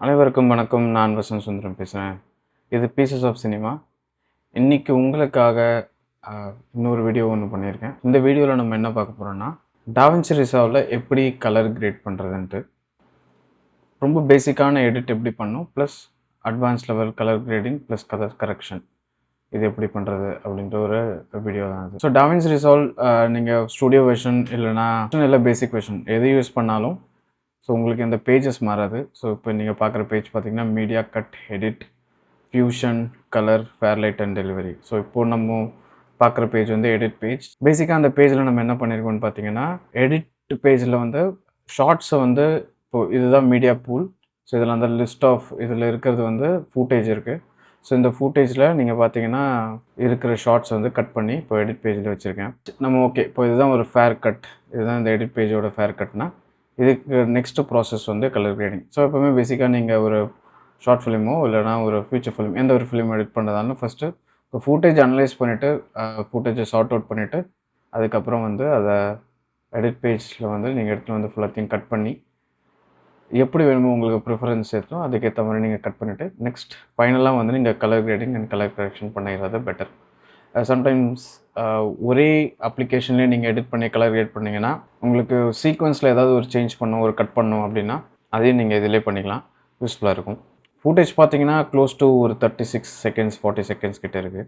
அனைவருக்கும் வணக்கம். நான் வசந்த் சுந்தரம் பேசுகிறேன் இது பீசஸ் ஆஃப் சினிமா இன்றைக்கி உங்களுக்காக இன்னொரு வீடியோ ஒன்று பண்ணியிருக்கேன். இந்த வீடியோவில் நம்ம என்ன பார்க்க போகிறோன்னா டாவன்சி ரிசாவில் எப்படி கலர் கிரேட் பண்ணுறதுன்ட்டு ரொம்ப பேசிக்கான எடிட் எப்படி பண்ணும் plus advance level colour grading plus colour correction இது எப்படி பண்ணுறது அப்படின்ற ஒரு வீடியோ தான் அது ஸோ டாவின்ஸ் ரிசால்வ் நீங்கள் ஸ்டூடியோ வெர்ஷன் இல்லைனா இல்லை பேசிக் வெர்ஷன் எது யூஸ் பண்ணாலும் ஸோ உங்களுக்கு இந்த பேஜஸ் மாறாது. ஸோ இப்போ நீங்கள் பார்க்குற பேஜ் பார்த்தீங்கன்னா media cut edit fusion colour Fairlight and delivery so இப்போ நம்ம பார்க்குற பேஜ் வந்து எடிட் பேஜ் பேசிக்காக அந்த பேஜில் நம்ம என்ன பண்ணியிருக்கோம்னு பார்த்தீங்கன்னா எடிட் பேஜில் வந்து ஷார்ட்ஸை வந்து இப்போ இதுதான் மீடியா பூல் ஸோ இதில் அந்த லிஸ்ட் ஆஃப் இதில் இருக்கிறது வந்து ஃபூட்டேஜ் இருக்குது ஸோ இந்த ஃபூட்டேஜில் நீங்கள் பார்த்தீங்கன்னா இருக்கிற ஷார்ட்ஸ் வந்து கட் பண்ணி இப்போ எடிட் பேஜில் வச்சுருக்கேன். நம்ம ஓகே இப்போ இதுதான் ஒரு ஃபேர் கட் இதுதான் இந்த எடிட் பேஜோட ஃபேர் கட்னா இதுக்கு நெக்ஸ்ட் ப்ராசஸ் வந்து கலர் கிரேடிங் ஸோ எப்போவுமே பேசிக்காக நீங்கள் ஒரு ஷார்ட் ஃபிலிமோ இல்லைனா ஒரு ஃபியூச்சர் ஃபிலிம் எந்த ஒரு ஃபிலிம் எடிட் பண்ணுறதாலும் ஃபஸ்ட்டு இப்போ ஃபூட்டேஜ் அனலைஸ் பண்ணிவிட்டு ஃபூட்டேஜை ஷார்ட் அவுட் பண்ணிவிட்டு அதுக்கப்புறம் வந்து அதை எடிட் பேஜில் வந்து நீங்கள் எடுத்துகிட்டு வந்து ஃபுல்லாத்தையும் கட் பண்ணி எப்படி வேணுமோ உங்களுக்கு ப்ரிஃபரன்ஸ் ஏற்றோ அதுக்கேற்ற மாதிரி நீங்கள் கட் பண்ணிவிட்டு நெக்ஸ்ட் ஃபைனலாக வந்து நீங்கள் colour grading and colour correction பண்ணிடுறது பெட்டர் சம்டைம்ஸ் ஒரே அப்ளிகேஷன்லேயே நீங்கள் எடிட் பண்ணி கலர் எடிட் பண்ணிங்கன்னா உங்களுக்கு சீக்வன்ஸில் ஏதாவது ஒரு சேஞ்ச் பண்ணும் ஒரு கட் பண்ணும் அப்படின்னா அதையும் நீங்கள் இதிலே பண்ணிக்கலாம். யூஸ்ஃபுல்லாக இருக்கும். ஃபுட்டேஜ் பார்த்தீங்கன்னா க்ளோஸ் டு ஒரு thirty six seconds forty seconds கிட்ட இருக்குது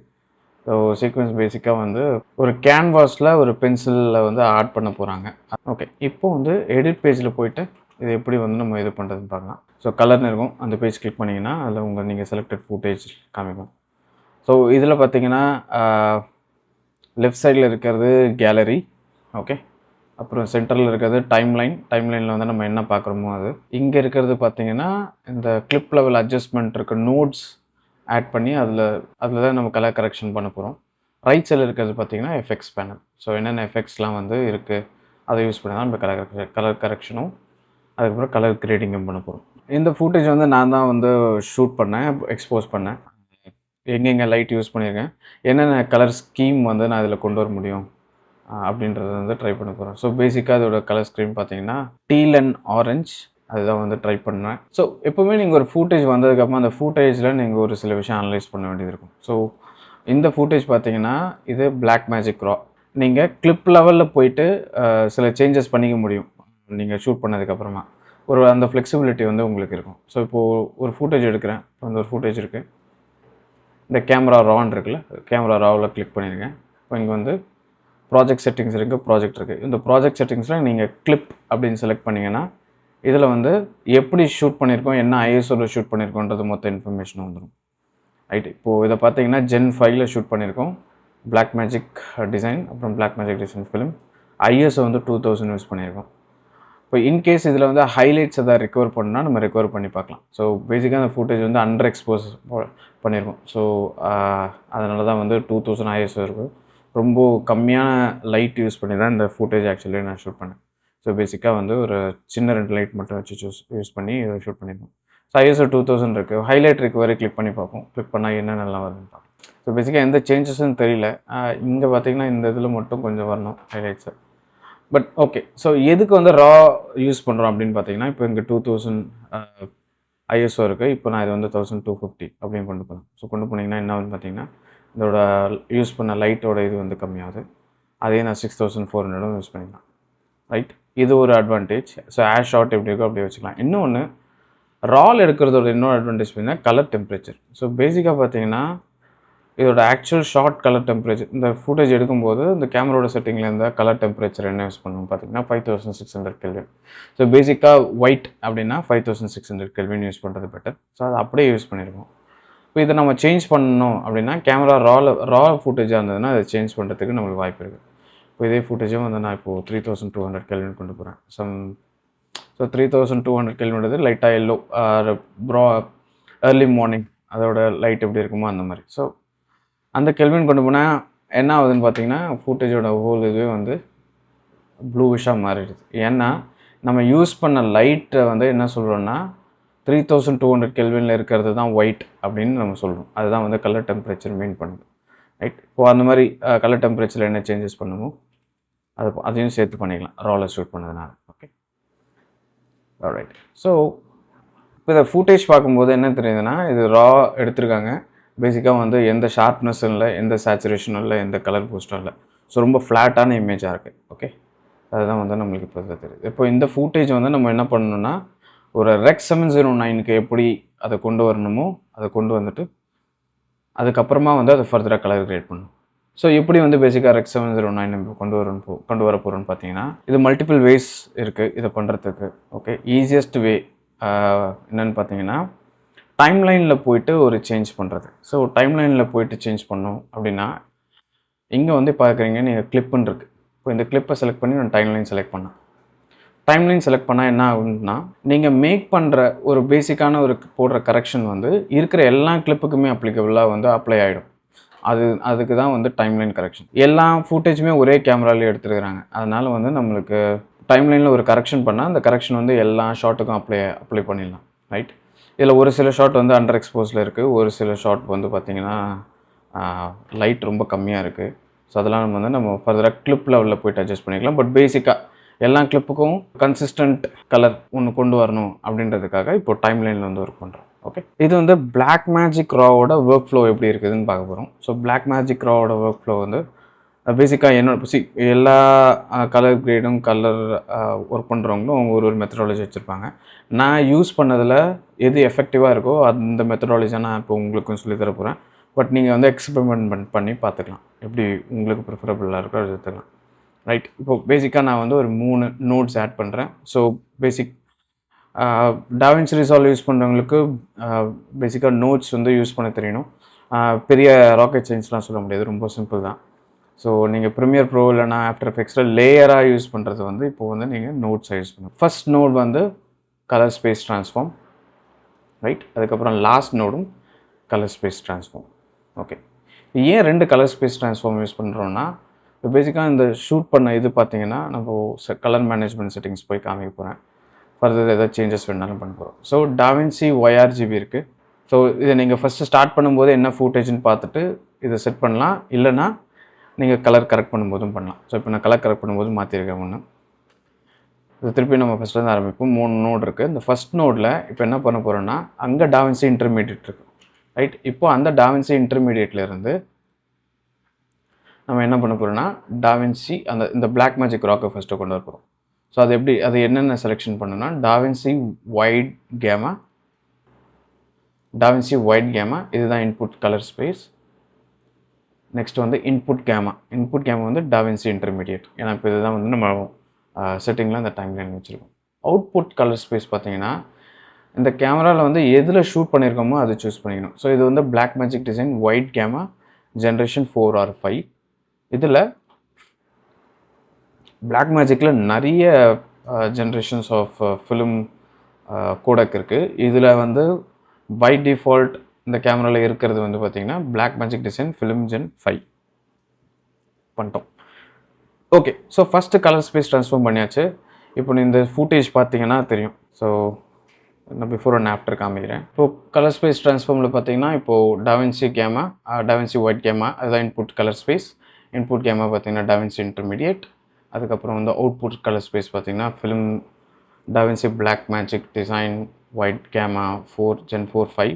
ஸோ சீக்வன்ஸ் பேசிக்காக வந்து ஒரு கேன்வாஸில் ஒரு பென்சிலில் வந்து ஆட் பண்ண போகிறாங்க ஓகே இப்போ வந்து எடிட் பேஜில் போயிட்டு இது எப்படி வந்து நம்ம இது பண்ணுறதுன்னு பார்க்கலாம். ஸோ கலர்னு இருக்கும். அந்த பேஜ் கிளிக் பண்ணிங்கன்னா அதில் உங்கள் நீங்கள் செலக்டட் ஃபுட்டேஜ் காமிக்கும். ஸோ இதில் பார்த்தீங்கன்னா லெஃப்ட் சைடில் இருக்கிறது கேலரி ஓகே அப்புறம் சென்டரில் இருக்கிறது டைம் லைன் டைம் லைனில் வந்து நம்ம என்ன பார்க்குறோமோ அது. இங்கே இருக்கிறது பார்த்தீங்கன்னா இந்த கிளிப் லெவல் அட்ஜஸ்ட்மெண்ட் இருக்க. நோட்ஸ் ஆட் பண்ணி அதில் அதில் தான் நம்ம கலர் கரெக்ஷன் பண்ண போகிறோம் ரைட் சைடில் இருக்கிறது பார்த்தீங்கன்னா எஃபெக்ட்ஸ் பேனல் ஸோ என்னென்ன எஃபெக்ட்ஸ்லாம் வந்து இருக்குது அதை யூஸ் பண்ணி தான் நம்ம கலர் கலர் கரெக்ஷனும் அதுக்கப்புறம் கலர் கிரேடிங்கும் பண்ண போகிறோம் இந்த ஃபுட்டேஜ் வந்து நான் தான் வந்து ஷூட் பண்ணேன் எக்ஸ்போஸ் பண்ணேன். எங்கெங்கே லைட் யூஸ் பண்ணியிருக்கேன். என்னென்ன கலர் ஸ்கீம் வந்து நான் இதில் கொண்டு வர முடியும்? அப்படின்றத வந்து ட்ரை பண்ண போகிறேன் ஸோ பேசிக்காக அதோட கலர் ஸ்க்ரீன் பார்த்தீங்கன்னா டீல் அண்ட் ஆரஞ்ச் அதுதான் வந்து ட்ரை பண்ணேன் ஸோ எப்போவுமே நீங்கள் ஒரு ஃபூட்டேஜ் வந்ததுக்கப்புறம் அந்த ஃபூட்டேஜில் நீங்கள் ஒரு சில விஷயம் அனலைஸ் பண்ண வேண்டியது இருக்கும். ஸோ இந்த ஃபூட்டேஜ் பார்த்தீங்கன்னா இது பிளாக் மேஜிக் ரா நீங்கள் கிளிப் லெவலில் போயிட்டு சில சேஞ்சஸ் பண்ணிக்க முடியும். நீங்கள் ஷூட் பண்ணதுக்கப்புறமா ஒரு அந்த ஃப்ளெக்சிபிலிட்டி வந்து உங்களுக்கு இருக்கும். ஸோ இப்போது ஒரு ஃபூட்டேஜ் எடுக்கிறேன். அந்த ஒரு ஃபூட்டேஜ் இருக்குது இந்த கேமரா ரான் இருக்குல்ல கேமரா ராவில் கிளிக் பண்ணியிருக்கேன் இப்போ இங்கே வந்து ப்ராஜெக்ட் செட்டிங்ஸ் இருக்குது ப்ராஜெக்ட் இருக்குது இந்த ப்ராஜெக்ட் செட்டிங்ஸில் நீங்கள் கிளிப் அப்படின்னு செலக்ட் பண்ணிங்கன்னா இதில் வந்து எப்படி ஷூட் பண்ணியிருக்கோம் என்ன ஐஎஸ்ஓவில் ஷூட் பண்ணியிருக்கோன்றது மொத்த இன்ஃபர்மேஷன் வந்துடும் ரைட் இப்போது இதை பார்த்தீங்கன்னா ஜென் ஃபைவ்ல ஷூட் பண்ணியிருக்கோம் பிளாக் மேஜிக் டிசைன் அப்புறம் black magic design film ISO வந்து டூ தௌசண்ட் யூஸ் பண்ணியிருக்கோம் இப்போ இன்கேஸ் இதில் வந்து ஹைலைட்ஸ் எதாவது ரெக்கவர் பண்ணால் நம்ம ரெக்கவர் பண்ணி பார்க்கலாம். ஸோ பேசிக்காக அந்த ஃபுட்டேஜ் வந்து அண்டர் எக்ஸ்போஸ் பண்ணியிருக்கோம் ஸோ அதனால தான் வந்து டூ தௌசண்ட் ஐஎஸ்ஓ இருக்குது ரொம்ப கம்மியான லைட் யூஸ் பண்ணி தான் இந்த ஃபுட்டேஜ் ஆக்சுவலி நான் ஷூட் பண்ணேன். ஸோ பேசிக்காக வந்து ஒரு சின்ன ரெண்டு லைட் மட்டும் வச்சு சூஸ் யூஸ் பண்ணி ஷூட் பண்ணியிருக்கோம் ஸோ ஐஎஸ்ஓ டூ தௌசண்ட் இருக்குது ஹைலைட் ரெக்கவரி கிளிக் பண்ணி பார்ப்போம். கிளிக் பண்ணால் என்ன நல்லா வருதுன்னு பார்ப்போம். ஸோ பேசிக்காக எந்த சேஞ்சஸும் தெரியல. இங்கே பார்த்தீங்கன்னா இந்த இதில் மட்டும் கொஞ்சம் வரணும் ஹைலைட்ஸு பட் ஓகே ஸோ எதுக்கு வந்து ரா யூஸ் பண்ணுறோம் அப்படின்னு பார்த்தீங்கன்னா இப்போ இங்கே டூ தௌசண்ட் ஐஎஸ்ஓ இருக்குது இப்போ நான் இது வந்து தௌசண்ட் டூ ஃபிஃப்டி அப்படின்னு கொண்டு போகலாம் ஸோ கொண்டு போனீங்கன்னா என்ன வந்து பார்த்தீங்கன்னா இதோட யூஸ் பண்ண லைட்டோட இது வந்து கம்மியாகுது. அதே நான் சிக்ஸ் தௌசண்ட் ஃபோர் ஹண்ட்ரடும் யூஸ் பண்ணிக்கலாம். ரைட் இது ஒரு அட்வான்டேஜ் ஸோ ஆஷ் ஷார்ட் எப்படி இருக்கோ அப்படி வச்சுக்கலாம். இன்னொன்று ரால் எடுக்கிறதோட இன்னொரு அட்வான்டேஜ் பார்த்தீங்கன்னா கலர் டெம்பரேச்சர் ஸோ பேசிக்காக பார்த்தீங்கன்னா இதோட ஆக்சுவல் ஷார்ட் கலர் டெம்பரேச்சர் இந்த ஃபுட்டேஜ் எடுக்கும்போது இந்த கேமராவோட செட்டிங்கில் இருந்த கலர் டெம்பரேச்சர் என்ன யூஸ் பண்ணுவோம் பார்த்தீங்கன்னா five thousand six hundred kelvin so பேசிக்காக ஒயிட் அப்படின்னா five thousand six hundred kelvin use பண்ணுறது பெட்டர் ஸோ அதை அப்படியே யூஸ் பண்ணியிருக்கோம் இப்போ இதை நம்ம சேஞ்ச் பண்ணணும் அப்படின்னா கேமரா ரால ரா ஃபுட்டேஜாக இருந்ததுன்னா அதை சேஞ்ச் பண்ணுறதுக்கு நம்மளுக்கு வாய்ப்பு இருக்குது இப்போ இதே ஃபுட்டேஜும் வந்து நான் இப்போது three thousand two hundred kelvin கொண்டு போகிறேன் some so three thousand two hundred கெல்வின்றது லைட்டாக எல்லோ ப்ரா ஏர்லி மார்னிங் அதோட லைட் எப்படி இருக்குமோ அந்த மாதிரி. ஸோ அந்த கெல்வின் கொண்டு போனால் என்ன ஆகுதுன்னு பார்த்தீங்கன்னா ஃபூட்டேஜோட ஹோல் இதுவே வந்து ப்ளூவிஷாக மாறிடுது. ஏன்னா நம்ம யூஸ் பண்ண லைட்டை வந்து என்ன சொல்கிறோன்னா த்ரீ தௌசண்ட் டூ ஹண்ட்ரட் கெல்வினில் இருக்கிறது தான் ஒயிட் அப்படின்னு நம்ம சொல்கிறோம் அதுதான் வந்து கலர் டெம்பரேச்சர் மெயின் பண்ணுது. ரைட் இப்போ அந்த மாதிரி கலர் டெம்பரேச்சரில் என்ன சேஞ்சஸ் பண்ணுமோ அது அதையும் சேர்த்து பண்ணிக்கலாம். ரோலர் ஷூட் பண்ணதுனால. ஓகே ரைட் ஸோ இப்போ இதை இந்த பார்க்கும்போது என்ன தெரியுதுன்னா இது ரா எடுத்திருக்காங்க. பேசிக்காக வந்து எந்த ஷார்ப்னஸும் இல்லை எந்த சேச்சுரேஷனும் இல்லை எந்த கலர் பூஸ்டும் இல்லை. ஸோ ரொம்ப ஃப்ளாட்டான இமேஜாக இருக்குது ஓகே அதுதான் வந்து நம்மளுக்கு இப்போ தெரியுது. இப்போ இந்த ஃபூட்டேஜ் வந்து நம்ம என்ன பண்ணணும்னா ஒரு ரெக் செவன் ஜீரோ நைனுக்கு எப்படி அதை கொண்டு வரணுமோ அதை கொண்டு வந்துட்டு அதுக்கப்புறமா வந்து அதை ஃபர்தராக கலர் கிரியேட் பண்ணணும். ஸோ எப்படி வந்து பேசிக்காக ரெக் செவன் ஜீரோ நைன் நம்ம கொண்டு வரணும் கொண்டு வர போகிறோம்னு பார்த்தீங்கன்னா இது மல்டிபிள் வேஸ் இருக்குது இதை பண்ணுறதுக்கு ஓகே ஈஸியஸ்ட் வே என்னென்னு பார்த்தீங்கன்னா டைம்லைனில் போயிட்டு ஒரு சேஞ்ச் பண்ணுறது ஸோ டைம்லைனில் போயிட்டு சேஞ்ச் பண்ணோம் அப்படின்னா இங்கே வந்து பார்க்குறீங்க நீங்கள் கிளிப்புன்னு இருக்குது இப்போ இந்த கிளிப்பை செலக்ட் பண்ணி நான் டைம்லைன் செலக்ட் பண்ணேன். டைம்லைன் செலக்ட் பண்ணால் என்ன ஆகுதுன்னா நீங்கள் மேக் பண்ணுற ஒரு பேசிக்கான ஒரு போடுற கரெக்ஷன் வந்து இருக்கிற எல்லா கிளிப்புக்குமே அப்ளிகபிளாக வந்து அப்ளை ஆகிடும் அது அதுக்கு தான் வந்து டைம்லைன் கரெக்ஷன் எல்லா ஃபுட்டேஜுமே ஒரே கேமராலேயே எடுத்துருக்குறாங்க. அதனால் வந்து நம்மளுக்கு டைம்லைனில் ஒரு கரெக்ஷன் பண்ணால் அந்த கரெக்ஷன் வந்து எல்லா ஷாட்டுக்கும் அப்ளை அப்ளை பண்ணிடலாம். ரைட் இதில் ஒரு சில ஷாட் வந்து அண்டர் எக்ஸ்போஸில் இருக்குது ஒரு சில ஷாட் வந்து பார்த்திங்கன்னா லைட் ரொம்ப கம்மியாக இருக்குது ஸோ அதெல்லாம் நம்ம வந்து நம்ம ஃபர்தராக கிளிப் லெவலில் போயிட்டு அட்ஜஸ்ட் பண்ணிக்கலாம். பட் பேசிக்காக எல்லா கிளிப்புக்கும் கன்சிஸ்டன்ட் கலர் ஒன்று கொண்டு வரணும் அப்படின்றதுக்காக இப்போ டைம் லைனில் வந்து ஒர்க் பண்ணுறோம் ஓகே இது வந்து பிளாக் மேஜிக் ராவோட ஒர்க் ஃப்ளோ எப்படி இருக்குதுன்னு பார்க்க போகிறோம் ஸோ பிளாக் மேஜிக் ராவோட ஒர்க் ஃப்ளோ வந்து பேசிக்காக என்னோட சி எல்லா கலர் கிரேடும் கலர் ஒர்க் பண்ணுறவங்களும் அவங்க ஒரு ஒரு மெத்தடாலஜி வச்சுருப்பாங்க. நான் யூஸ் பண்ணதில் எது எஃபெக்டிவாக இருக்கோ அந்த மெத்தடாலஜியை நான் இப்போ உங்களுக்கும் சொல்லித் தர போகிறேன் பட் நீங்கள் வந்து எக்ஸ்பெரிமெண்ட் பண்ணி பார்த்துக்கலாம். எப்படி உங்களுக்கு ப்ரிஃபரபுளாக இருக்கோ அது எடுத்துக்கலாம். ரைட் இப்போ பேசிக்காக நான் வந்து ஒரு மூணு நோட்ஸ் ஆட் பண்ணுறேன் so basic DaVinci Resolve use பண்ணுறவங்களுக்கு பேசிக்காக நோட்ஸ் வந்து யூஸ் பண்ண தெரியணும். பெரிய ராக்கெட் சயின்ஸ்லாம் சொல்ல முடியாது. ரொம்ப சிம்பிள் தான். ஸோ நீங்கள் ப்ரீமியர் ப்ரோ இல்லைனா ஆஃப்டர் எஃபெக்ட்ஸில் லேயராக யூஸ் பண்ணுறது வந்து இப்போ வந்து நீங்கள் நோட்ஸை யூஸ் பண்ணணும். ஃபஸ்ட் நோட் வந்து கலர் ஸ்பேஸ் ட்ரான்ஸ்ஃபார்ம் ரைட் அதுக்கப்புறம் லாஸ்ட் நோடும் கலர் ஸ்பேஸ் ட்ரான்ஸ்ஃபார்ம் ஓகே ஏன் ரெண்டு கலர் ஸ்பேஸ் ட்ரான்ஸ்ஃபார்ம் யூஸ் பண்ணுறோன்னா இப்போ பேசிக்காக இந்த ஷூட் பண்ண இது பார்த்தீங்கன்னா நம்ம கலர் மேனேஜ்மெண்ட் செட்டிங்ஸ் போய் காமிக்க போகிறேன் ஃபர்தர் ஏதாவது சேஞ்சஸ் வேணாலும் பண்ண போகிறோம் ஸோ டாவின்சி ஒய்ஆர்ஜிபி இருக்குது ஸோ இதை நீங்கள் ஃபஸ்ட்டு ஸ்டார்ட் பண்ணும்போது என்ன ஃபூட்டேஜ்னு பார்த்துட்டு இதை செட் பண்ணலாம். இல்லைனா நீங்கள் கலர் கரெக்ட் பண்ணும்போதும் பண்ணலாம். ஸோ இப்போ நான் கலர் கரெக்ட் பண்ணும்போது மாற்றிருக்கேன் ஒன்று இது திருப்பி நம்ம ஃபஸ்ட்லேருந்து ஆரம்பிப்போம். மூணு நோடு இருக்குது இந்த ஃபஸ்ட் நோடில் இப்போ என்ன பண்ண போகிறோன்னா அங்கே டாவின்சி இன்டர்மீடியட் இருக்கும் ரைட் இப்போ அந்த டாவின்சி இன்டர்மீடியட்லேருந்து நம்ம என்ன பண்ண போகிறோம்னா டாவின்சி அந்த இந்த பிளாக் மேஜிக் ராக்கை ஃபஸ்ட்டு கொண்டு வர போகிறோம் ஸோ அது எப்படி அது என்னென்ன செலெக்ஷன் பண்ணணும்னா DaVinci wide gamma DaVinci wide gamma இதுதான் இன்புட் கலர் ஸ்பேஸ் நெக்ஸ்ட் வந்து இன்புட் கேமா இன்புட் கேமா வந்து டாவின்சி இன்டர்மீடியட் ஏன்னா இப்போ இதுதான் வந்து நம்ம செட்டிங்கில் அந்த டைம் லைன் வச்சுருக்கோம். அவுட்புட் கலர் ஸ்பேஸ் பார்த்தீங்கன்னா இந்த கேமராவில் வந்து எதில் ஷூட் பண்ணியிருக்கோமோ அதை சூஸ் பண்ணிக்கணும். ஸோ இது வந்து Blackmagic Design wide gamma generation four or five இதில் பிளாக் மேஜிக்கில் நிறைய ஜென்ரேஷன்ஸ் ஆஃப் ஃபிலிம் கோடக் இருக்குது இதில் வந்து பை டிஃபால்ட் இந்த கேமராவில் இருக்கிறது வந்து பார்த்திங்கன்னா Blackmagic Design film gen five பண்ணிட்டோம். Okay so first colour space transform பண்ணியாச்சு. இப்போ இந்த ஃபூட்டேஜ் பார்த்தீங்கன்னா தெரியும். ஸோ நான் பிஃபோர் அண்ட் ஆஃப்டர் காமிக்கிறேன். இப்போ கலர் ஸ்பேஸ் ட்ரான்ஸ்ஃபார்மில் பார்த்தீங்கன்னா இப்போது டாவின்சி கேமா டாவின்சி ஒயிட் கேமா அதுதான் இன்புட் கலர் ஸ்பேஸ் இன்புட் கேமா பார்த்தீங்கன்னா டாவின்சி இன்டர்மீடியட் அதுக்கப்புறம் வந்து அவுட்புட் கலர் ஸ்பேஸ் பார்த்தீங்கன்னா film DaVinci Blackmagic Design wide gamma four gen four five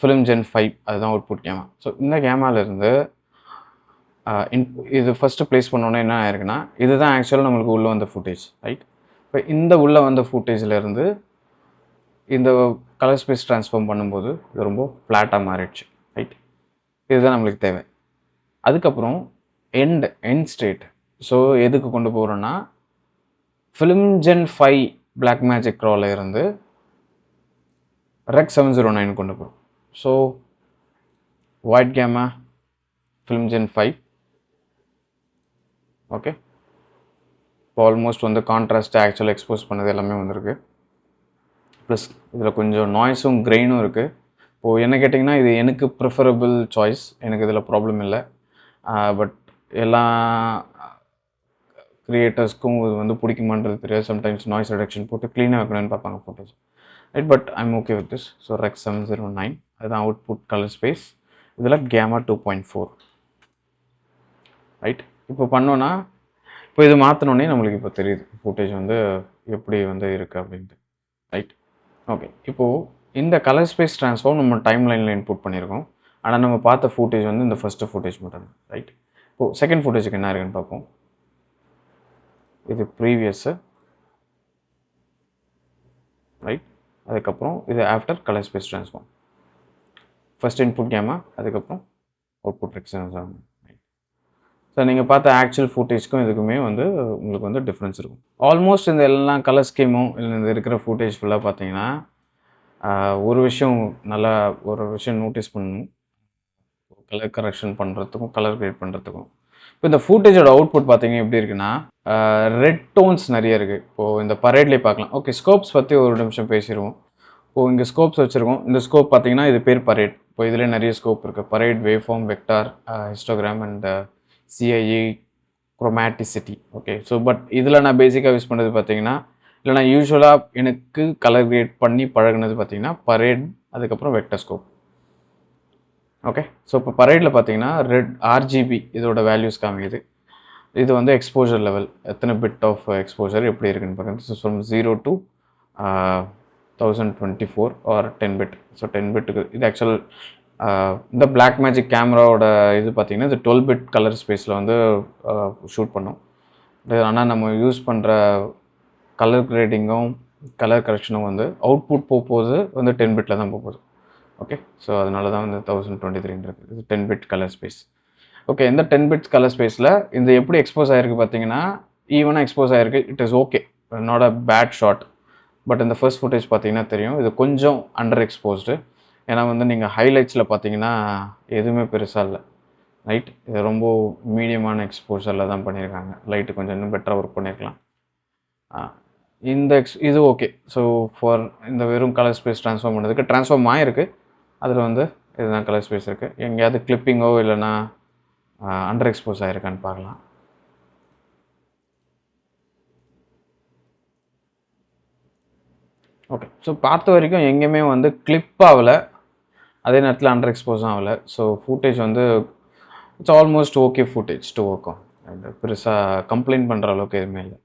film gen five அதுதான் அவுட்புட் கேமா ஸோ இந்த கேமாலேருந்து இன் uh, இது ஃபஸ்ட்டு ப்ளேஸ் பண்ணோன்னே என்ன ஆயிருக்குன்னா இதுதான் ஆக்சுவலாக நம்மளுக்கு உள்ளே வந்த ஃபுட்டேஜ் ரைட் இப்போ இந்த உள்ளே வந்த ஃபுட்டேஜ்லேருந்து இந்த கலர் ஸ்பேஸ் ட்ரான்ஸ்ஃபார்ம் பண்ணும்போது இது ரொம்ப ஃப்ளாட்டாக மாறிடுச்சு ரைட் இதுதான் நம்மளுக்கு தேவை. அதுக்கப்புறம் எண்ட் எண்ட் ஸ்டேட் ஸோ எதுக்கு கொண்டு போகிறோன்னா film gen five black magic க்ராவில் இருந்து ரெக் செவன் ஜீரோ நைன் கொண்டு போகிறோம் so wide gamma film gen five okay இப்போ ஆல்மோஸ்ட் வந்து கான்ட்ராஸ்ட் ஆக்சுவல் எக்ஸ்போஸ் பண்ணது எல்லாமே வந்திருக்கு. ப்ளஸ் இதில் கொஞ்சம் நாய்ஸும் கிரெயினும் இருக்குது இப்போது என்ன கேட்டிங்கன்னா இது எனக்கு ப்ரிஃபரபிள் சாய்ஸ் எனக்கு இதில் ப்ராப்ளம் இல்லை. பட் எல்லா க்ரியேட்டர்ஸ்க்கும் இது வந்து பிடிக்குமான்றது தெரியாது. சம்டைம்ஸ் நாய்ஸ் ரிடக்ஷன் போட்டு க்ளீனாக வைக்கணும்னு பார்ப்பாங்க photos right but I'm okay with this so rec seven zero nine அதுதான் அவுட்புட் கலர் ஸ்பேஸ் இதில் gamma two point four right இப்போ பண்ணோன்னா இப்போ இது மாற்றினோடனே நம்மளுக்கு இப்போ தெரியுது ஃபுட்டேஜ் வந்து எப்படி வந்து இருக்குது அப்படின்ட்டு. ரைட் ஓகே இப்போது இந்த கலர் ஸ்பேஸ் ட்ரான்ஸ்ஃபார்ம் நம்ம டைம் லைனில் இன்புட் பண்ணியிருக்கோம் ஆனால் நம்ம பார்த்த ஃபுட்டேஜ் வந்து இந்த ஃபஸ்ட்டு ஃபுட்டேஜ் மட்டும் ரைட் இப்போது செகண்ட் ஃபுட்டேஜுக்கு என்ன இருக்குன்னு பார்ப்போம். இது ப்ரீவியஸ்ஸு ரைட் அதுக்கப்புறம் இது after colour space transform first input gamma அதுக்கப்புறம் அவுட்புட் எக்ஸ்டர்னல் ஸோ நீங்கள் பார்த்த ஆக்சுவல் ஃபுட்டேஜ்க்கும் இதுக்குமே வந்து உங்களுக்கு வந்து டிஃப்ரென்ஸ் இருக்கும். ஆல்மோஸ்ட் இந்த எல்லா கலர் ஸ்கீமும் இல்லை இந்த இருக்கிற ஃபுட்டேஜ் ஃபுல்லாக பார்த்தீங்கன்னா ஒரு விஷயம் நல்லா ஒரு விஷயம் நோட்டீஸ் பண்ணணும். கலர் கரெக்ஷன் பண்ணுறதுக்கும் கலர் கிரியேட் பண்ணுறதுக்கும் இப்போ இந்த ஃபுட்டேஜோட அவுட்புட் பார்த்தீங்க எப்படி இருக்குன்னா ரெட் டோன்ஸ் நிறைய இருக்குது இப்போது இந்த பரேட்லேயே பார்க்கலாம். ஓகே ஸ்கோப்ஸ் பற்றி ஒரு நிமிஷம் பேசிடுவோம். இப்போ இங்கே ஸ்கோப்ஸ் வச்சுருக்கோம். இந்த ஸ்கோப் பார்த்தீங்கன்னா இது பேர் பரேட் இப்போ இதில் நிறைய ஸ்கோப் இருக்குது parade waveform vector histogram and CIE chromaticity okay so but இதில் நான் பேசிக்காக யூஸ் பண்ணுறது பார்த்தீங்கன்னா இல்லை நான் யூஸ்வலாக எனக்கு கலர் கிரியேட் பண்ணி பழகுனது பார்த்தீங்கன்னா பரேட் அதுக்கப்புறம் வெக்டர் ஸ்கோப் ஓகே ஸோ இப்போ பரேடில் பார்த்தீங்கன்னா ரெட் ஆர்ஜிபி இதோட வேல்யூஸ் காமிக்குது. இது வந்து எக்ஸ்போஜர் லெவல் எத்தனை பிட் ஆஃப் எக்ஸ்போஜர் எப்படி இருக்குன்னு பார்க்குறது from zero to thousand twenty four or ten bit so ten பிட்டுக்கு இது ஆக்சுவல் uh, இந்த பிளாக் மேஜிக் கேமராவோட இது பார்த்தீங்கன்னா uh, இது டுவெல் பிட் கலர் ஸ்பேஸில் வந்து ஷூட் பண்ணோம். ஆனால் நம்ம யூஸ் பண்ணுற கலர் கிரேடிங்கும் கலர் கரெக்ஷனும் வந்து அவுட்புட் போகும்போது வந்து டென் பிட்டில் தான் போகுது. ஓகே ஸோ அதனால தான் வந்து தௌசண்ட் டுவெண்ட்டி த்ரீன்றது இருக்குது இது ten bit colour space okay இந்த டென் பிட்ஸ் கலர் ஸ்பேஸில் இந்த எப்படி எக்ஸ்போஸ் ஆகிருக்கு பார்த்தீங்கன்னா ஈவனாக எக்ஸ்போஸ் ஆகிருக்கு it is okay not a bad shot but இந்த ஃபர்ஸ்ட் ஃபுட்டேஜ் பார்த்தீங்கன்னா தெரியும். இது கொஞ்சம் அண்டர் எக்ஸ்போஸ்டு ஏன்னா வந்து நீங்கள் ஹைலைட்ஸில் பார்த்தீங்கன்னா எதுவுமே பெருசாக இல்லை. ரைட் இது ரொம்ப மீடியமான எக்ஸ்போஷரில் தான் பண்ணியிருக்காங்க. லைட்டு கொஞ்சம் இன்னும் பெட்டராக ஒர்க் பண்ணியிருக்கலாம். இந்த எக்ஸ் இது ஓகே ஸோ ஃபார் இந்த வெறும் கலர் ஸ்பேஸ் ட்ரான்ஸ்ஃபார்ம் பண்ணதுக்கு ட்ரான்ஸ்ஃபார்ம் ஆகிருக்கு அதில் வந்து இதுதான் கலர் ஸ்பேஸ் இருக்குது எங்கேயாவது கிளிப்பிங்கோ இல்லைன்னா அண்டர் எக்ஸ்போஸ் ஆகிருக்கான்னு பார்க்கலாம். ஓகே ஸோ பார்த்த வரைக்கும் எங்கேயுமே வந்து கிளிப் ஆகலை. அதே நேரத்தில் அண்டர் எக்ஸ்போஸும் ஆகலை. ஸோ ஃபுட்டேஜ் வந்து it's almost okay footage to ஒர்க்கும் அண்ட் பெருசாக கம்ப்ளைண்ட் பண்ணுற அளவுக்கு எதுவுமே இல்லை.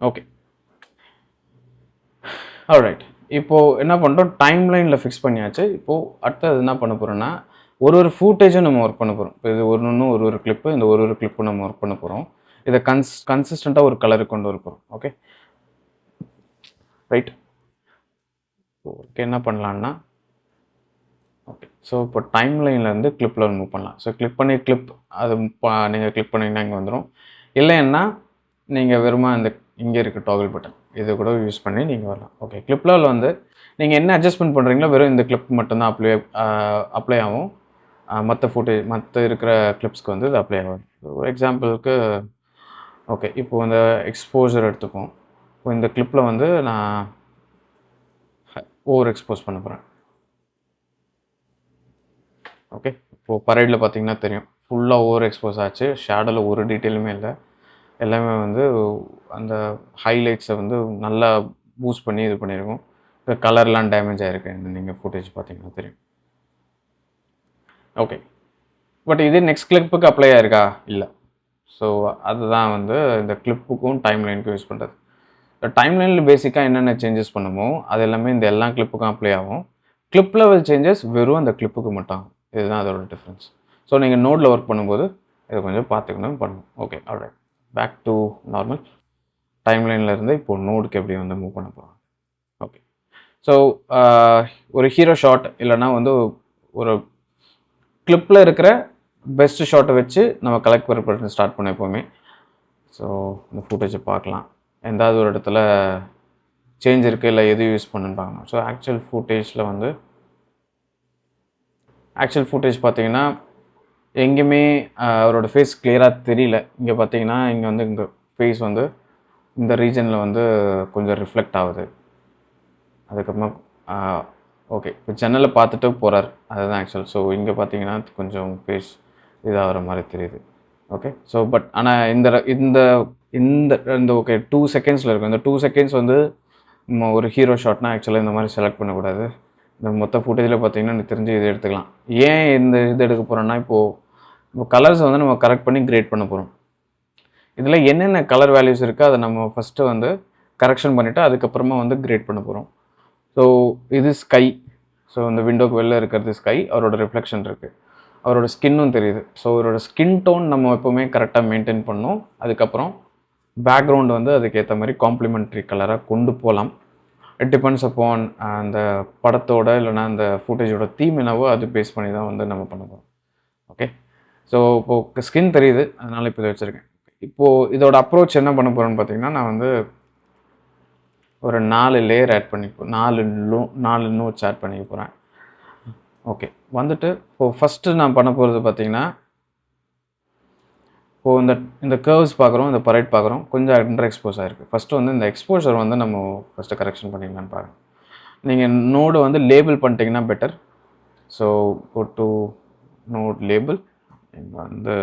ஓகே ஆல்ரைட் இப்போது என்ன பண்ணுறோம் டைம் லைனில் ஃபிக்ஸ் பண்ணியாச்சு. இப்போது அடுத்தது என்ன பண்ண போகிறோன்னா ஒரு ஒரு ஃபூட்டேஜும் நம்ம ஒர்க் பண்ண போகிறோம் இப்போ இது ஒரு ஒன்று ஒரு ஒரு கிளிப்பு இந்த ஒரு ஒரு கிளிப்பும் நம்ம ஒர்க் பண்ண போகிறோம் இதை கன்ஸ் கன்சிஸ்டண்ட்டாக ஒரு கலருக்கு கொண்டு வர போகிறோம் ஓகே ரைட் ஓகே என்ன பண்ணலான்னா ஓகே ஸோ இப்போ டைம் லைன்லேருந்து கிளிப்பில் மூவ் பண்ணலாம். ஸோ கிளிக் பண்ணி கிளிப் அது நீங்கள் கிளிக் பண்ணிங்கன்னா இங்கே வந்துடும் இல்லைன்னா நீங்கள் வெறுமா இந்த இங்கே இருக்க டாகிள் பட்டன் இது கூட யூஸ் பண்ணி நீங்கள் வரலாம். ஓகே கிளிப் லெவல் வந்து நீங்கள் என்ன அட்ஜஸ்ட்மெண்ட் பண்ணுறீங்களோ வெறும் இந்த கிளிப் மட்டும்தான் அப்ளை அப்ளை ஆகும். மற்ற ஃபுட்டேஜ் மற்ற இருக்கிற கிளிப்ஸ்க்கு வந்து இது அப்ளை ஆகும் ஒரு எக்ஸாம்பிளுக்கு ஓகே இப்போது இந்த எக்ஸ்போஜர் எடுத்துப்போம் இப்போ இந்த கிளிப்பில் வந்து நான் ஓவர் எக்ஸ்போஸ் பண்ண போகிறேன் ஓகே இப்போது பரேடில் பார்த்தீங்கன்னா தெரியும். ஃபுல்லாக ஓவர் எக்ஸ்போஸ் ஆச்சு. ஷேடோவில் ஒரு டீட்டெயிலுமே இல்லை. எல்லாமே வந்து அந்த ஹைலைட்ஸை வந்து நல்லா பூஸ்ட் பண்ணி இது பண்ணியிருக்கோம். இப்போ கலர்லாம் டேமேஜ் ஆகிருக்கு நீங்கள் ஃபுட்டேஜ் பார்த்தீங்கன்னா தெரியும். ஓகே பட் இது நெக்ஸ்ட் கிளிப்புக்கு அப்ளை ஆயிருக்கா? இல்லை. ஸோ அதுதான் வந்து இந்த கிளிப்புக்கும் டைம் லைனுக்கும் யூஸ் பண்ணுறது டைம்லைனில் பேசிக்காக என்னென்ன சேஞ்சஸ் பண்ணுமோ அது எல்லாமே இந்த எல்லா கிளிப்புக்கும் அப்ளை ஆகும். கிளிப் லெவல் சேஞ்சஸ் வெறும் அந்த கிளிப்புக்கு மட்டும் ஆகும். இதுதான் அதோட டிஃப்ரென்ஸ் ஸோ நீங்கள் நோட்டில் ஒர்க் பண்ணும்போது இதை கொஞ்சம் பார்த்துக்கணும் பண்ணணும். Okay alright back to normal டைம்லைனில் இருந்து இப்போ நோடுக்கு எப்படி வந்து மூவ் பண்ண போகிறோம் ஓகே ஸோ ஒரு ஹீரோ ஷாட் இல்லைன்னா வந்து ஒரு கிளிப்பில் இருக்கிற பெஸ்ட் ஷாட்டை வச்சு நம்ம கலெக்ட் பண்ண ஸ்டார்ட் பண்ண எப்போவுமே. ஸோ இந்த ஃபுட்டேஜை பார்க்கலாம். எந்தாவது ஒரு இடத்துல சேஞ்ச் இருக்குது இல்லை எது யூஸ் பண்ணுன்னு பார்க்கணும் ஸோ ஆக்சுவல் ஃபுட்டேஜில் வந்து ஆக்சுவல் ஃபுட்டேஜ் பார்த்தீங்கன்னா எங்கேயுமே அவரோட ஃபேஸ் கிளியராக தெரியல. இங்கே பார்த்தீங்கன்னா இங்கே வந்து இங்கே ஃபேஸ் வந்து இந்த ரீஜனில் வந்து கொஞ்சம் ரிஃப்ளெக்ட் ஆகுது. அதுக்கப்புறமா ஓகே இப்போ ஜன்னலை பார்த்துட்டு போகிறார் அதுதான் ஆக்சுவல் ஸோ இங்கே பார்த்தீங்கன்னா கொஞ்சம் ஃபேஸ் இதாகிற மாதிரி தெரியுது. ஓகே ஸோ பட் ஆனால் இந்த இந்த இந்த இந்த ஓகே டூ செகண்ட்ஸில் இருக்கும் இந்த டூ செகண்ட்ஸ் வந்து நம்ம ஒரு ஹீரோ ஷாட்னா ஆக்சுவலாக இந்த மாதிரி செலக்ட் பண்ணக்கூடாது. இந்த மொத்த ஃபுட்டேஜில் பார்த்தீங்கன்னா எனக்கு தெரிஞ்சு இது எடுத்துக்கலாம். ஏன் இந்த இது எடுக்க போகிறோன்னா இப்போது இப்போ கலர்ஸை வந்து நம்ம கரெக்ட் பண்ணி கிரேட் பண்ண போகிறோம் இதில் என்னென்ன கலர் வேல்யூஸ் இருக்கோ அதை நம்ம ஃபஸ்ட்டு வந்து கரெக்ஷன் பண்ணிவிட்டு அதுக்கப்புறமா வந்து கிரேட் பண்ண போகிறோம் ஸோ இது ஸ்கை ஸோ இந்த விண்டோக்கு வெளில இருக்கிறது ஸ்கை அவரோட ரிஃப்ளெக்ஷன் இருக்குது அவரோட ஸ்கின்னும் தெரியுது. ஸோ அவரோட ஸ்கின் டோன் நம்ம எப்போவுமே கரெக்டாக மெயின்டைன் பண்ணோம். அதுக்கப்புறம் பேக்ரவுண்ட் வந்து அதுக்கேற்ற மாதிரி காம்ப்ளிமெண்ட்ரி கலராக கொண்டு போகலாம் இட் டிபெண்ட்ஸ் அப்பான் அந்த படத்தோட இல்லைனா அந்த ஃபுட்டேஜோட தீம் என்னவோ அது பேஸ் பண்ணி தான் வந்து நம்ம பண்ண போகிறோம் ஓகே ஸோ இப்போது ஸ்கின் தெரியுது. அதனால் இப்போ இதை வச்சுருக்கேன். இப்போது இதோட அப்ரோச் என்ன பண்ண போகிறேன்னு பார்த்தீங்கன்னா நான் வந்து ஒரு நாலு லேயர் ஆட் பண்ணி நாலு லோ நாலு நோட்ஸ் ஆட் பண்ணிக்க போகிறேன் ஓகே வந்துட்டு இப்போது ஃபஸ்ட்டு நான் பண்ண போகிறது பார்த்தீங்கன்னா இப்போது இந்த இந்த கர்வ்ஸ் பார்க்குறோம் இந்த பரைட் பார்க்குறோம் கொஞ்சம் அண்டர் எக்ஸ்போஸ் ஆகிருக்கு ஃபஸ்ட்டு வந்து இந்த எக்ஸ்போஷர் வந்து நம்ம ஃபஸ்ட்டு கரெக்ஷன் பண்ணிக்கலான்னு பாருங்கள் நீங்கள் நோடு வந்து லேபிள் பண்ணிட்டீங்கன்னா better so go to node label இங்கே வந்து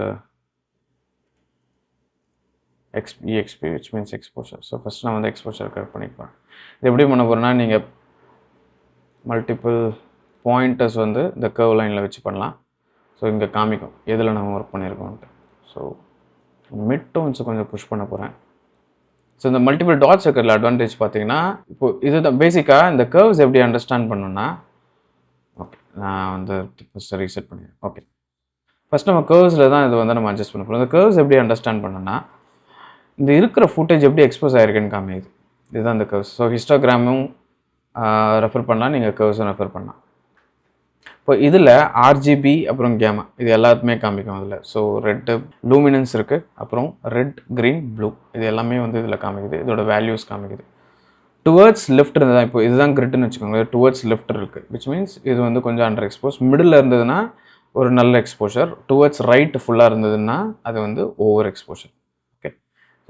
ex EXP which means exposure so first நான் வந்து எக்ஸ்போஷர் கட் பண்ணிப்பேன் இது எப்படி பண்ண போகிறேன்னா நீங்கள் மல்டிபிள் பாயிண்டர்ஸ் வந்து இந்த கர்வ் லைனில் வச்சு பண்ணலாம். ஸோ இங்கே காமிக்கும். எதில் நம்ம ஒர்க் பண்ணியிருக்கோன்ட்டு ஸோ மிட் டோன்ஸை கொஞ்சம் புஷ் பண்ண போகிறேன் ஸோ இந்த மல்டிபிள் டாட்ஸ் இருக்கிற அட்வான்டேஜ் பார்த்தீங்கன்னா இப்போ இதுதான் பேசிக்காக இந்த கர்வ்ஸ் எப்படி அண்டர்ஸ்டாண்ட் பண்ணணும்னா ஓகே நான் வந்து ஃபஸ்ட்டு ரீசெட் பண்ணிடுறேன். ஓகே ஃபஸ்ட் நம்ம கர்வ்ஸில் தான் இது வந்து நம்ம அட்ஜஸ்ட் பண்ண போகிறோம் இந்த கர்வ்ஸ் எப்படி அண்டர்ஸ்டாண்ட் பண்ணோன்னா இந்த இருக்கிற ஃபுட்டேஜ் எப்படி எக்ஸ்போஸ் ஆகிருக்குன்னு காமிக்குது. இதுதான் இந்த கர்வ்ஸ் ஸோ ஹிஸ்டோகிராமும் ரெஃபர் பண்ணலாம் நீங்கள் கர்வ்ஸும் ரெஃபர் பண்ணலாம். இப்போ இதில் ஆர்ஜிபி அப்புறம் கேமா இது எல்லாத்துமே காமிக்கும் அதில். ஸோ ரெட்டு லூமினன்ஸ் இருக்குது அப்புறம் ரெட் க்ரீன் ப்ளூ இது எல்லாமே வந்து இதில் காமிக்குது. இதோட வேல்யூஸ் காமிக்குது. டுவர்ட்ஸ் லெஃப்ட் இருந்ததா இப்போ. இதுதான் கிரிட்னு வச்சுக்கோங்க டுவர்ட்ஸ் லெஃப்ட் இருக்குது விச் மீன்ஸ் இது வந்து கொஞ்சம் அண்டர் எக்ஸ்போஸ் மிடில் இருந்ததுன்னா ஒரு நல்ல எக்ஸ்போஷர் டுவர்ட்ஸ் ரைட் ஃபுல்லாக இருந்ததுன்னா அது வந்து ஓவர் எக்ஸ்போஷர் ஓகே